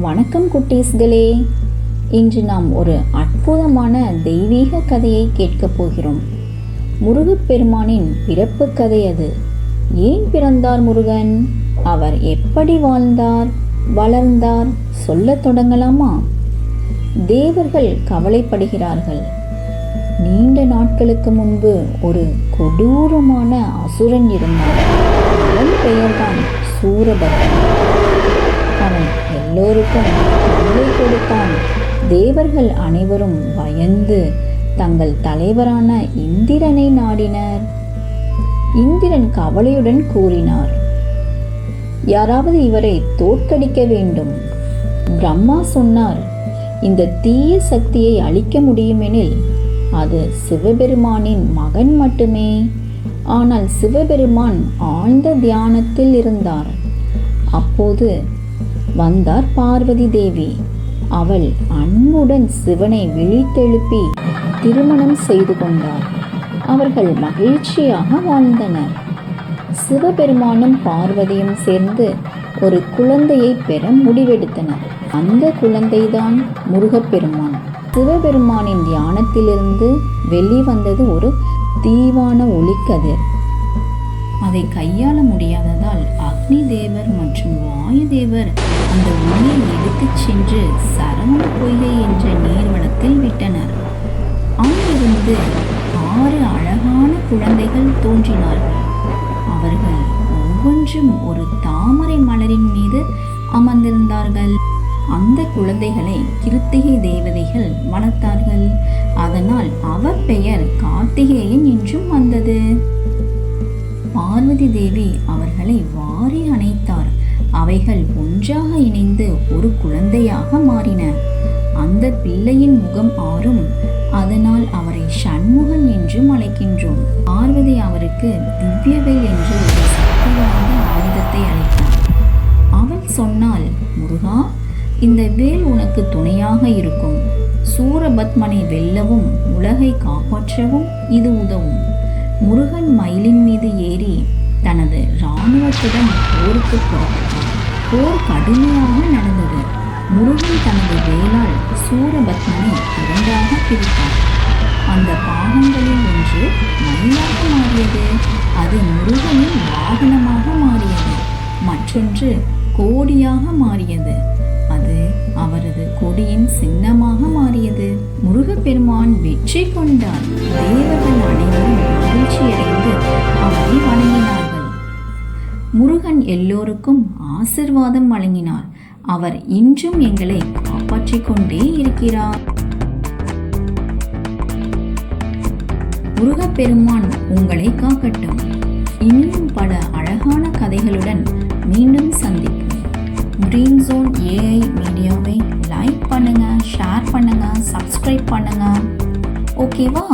வணக்கம் குட்டீஸ்களே. இன்று நாம் ஒரு அற்புதமான தெய்வீக கதையை கேட்கப் போகிறோம். முருகப்பெருமானின் பிறப்பு கதை அது. ஏன் பிறந்தார் முருகன்? அவர் எப்படி வாழ்ந்தார்? வளர்ந்தார்? சொல்லத் தொடங்கலாமா? தேவர்கள் கவலைப்படுகிறார்கள். நீண்ட நாட்களுக்கு முன்பு ஒரு கொடூரமான அசுரன் இருந்தார் அவன் பெயர்தான் சூரபத்மன். அவன் எல்லோருக்கும் தொல்லை கொடுத்தான் தேவர்கள் அனைவரும் பயந்து தங்கள் தலைவரான இந்திரனை நாடினர். இந்திரன் கவலையுடன் கூறினார் யாராவது இவரை தோற்கடிக்க வேண்டும். பிரம்மா சொன்னார் இந்த தீய சக்தியை அழிக்க முடியுமெனில் அது சிவபெருமானின் மகன் மட்டுமே. ஆனால் சிவபெருமான் ஆழ்ந்த தியானத்தில் இருந்தார். அப்போது வந்தார் பார்வதி தேவி. அவள் அன்புடன் சிவனை விழித்தெழுப்பி திருமணம் செய்து கொண்டார். அவர்கள் மகிழ்ச்சியாக வாழ்ந்தனர். சிவபெருமானும் பார்வதியும் சேர்ந்து ஒரு குழந்தையை பெற முடிவெடுத்தனர். அந்த குழந்தைதான் முருகப்பெருமான். சிவபெருமானின் தியானத்திலிருந்து வெளிவந்தது ஒரு தீவான ஒளிக்கதிர். அதை கையாள முடியாததால் அக்னி தேவர் மற்றும் வாயு தேவர் அந்த ஒளியை எடுத்துச் சென்று சரவண பொய்கை என்ற நீர்வளத்தில் விட்டனர். அங்கிருந்து ஆறு அழகான குழந்தைகள் தோன்றினார்கள் அவர்கள் ஒவ்வொன்றும் ஒரு தாமரை மலரின் மீது அமர்ந்திருந்தார்கள். அந்த குழந்தைகளை கிருத்திகை தேவதைகள் வளர்த்தார்கள். அதனால் அவர் பெயர் கார்த்திகேயன் என்றும் வந்தது. பார்வதி தேவி அவர்களை வாரி அணைத்தார். அவைகள் ஒன்றாக இணைந்து ஒரு குழந்தையாக மாறின. அந்த பிள்ளையின் முகம் ஆறும் அதனால் அவரை சண்முகன் என்றும் அழைக்கின்றோம். பார்வதி அவருக்கு திவ்யவேல் என்று ஒரு சக்தி வாய்ந்த ஆயுதத்தை அளித்தார் அவள் சொன்னால் முருகா இந்த வேல் உனக்கு துணையாக இருக்கும். சூரபத்மனை வெல்லவும் உலகை காப்பாற்றவும் இது உதவும். முருகன் மயிலின் மீது ஏறி தனது இராணுவத்துடன் போருக்கு புறப்பட்டார் போர் கடுமையாக நடந்தது. முருகன் தனது வேலால் சூரபத்மனை இரண்டாக பிரித்தார். அந்த பாகங்களில் ஒன்று மயிலாக மாறியது அது முருகனின் வாகனமாக மாறியது. மற்றொன்று கோடியாக மாறியது அது அவரது கொடியின் சின்னமாக மாறியது. முருகப்பெருமான் வெற்றி கொண்டார். தேவர்கள் அனைவரும் மகிழ்ச்சியடைந்து அவரை வணங்கினார். முருகன் எல்லோருக்கும் ஆசிர்வாதம் வழங்கினார். அவர் இன்றும் எங்களை காப்பாற்றிக் கொண்டே இருக்கிறார். முருகப்பெருமான் உங்களை காக்கட்டும். இன்னும் பல அழகான கதைகளுடன் மீண்டும் சந்திப்போம். கிரீன் ஜோன் ஏஐ மீடியாவை லைக் பண்ணுங்க ஷேர் பண்ணுங்க சப்ஸ்கிரைப் பண்ணுங்க. ஓகேவா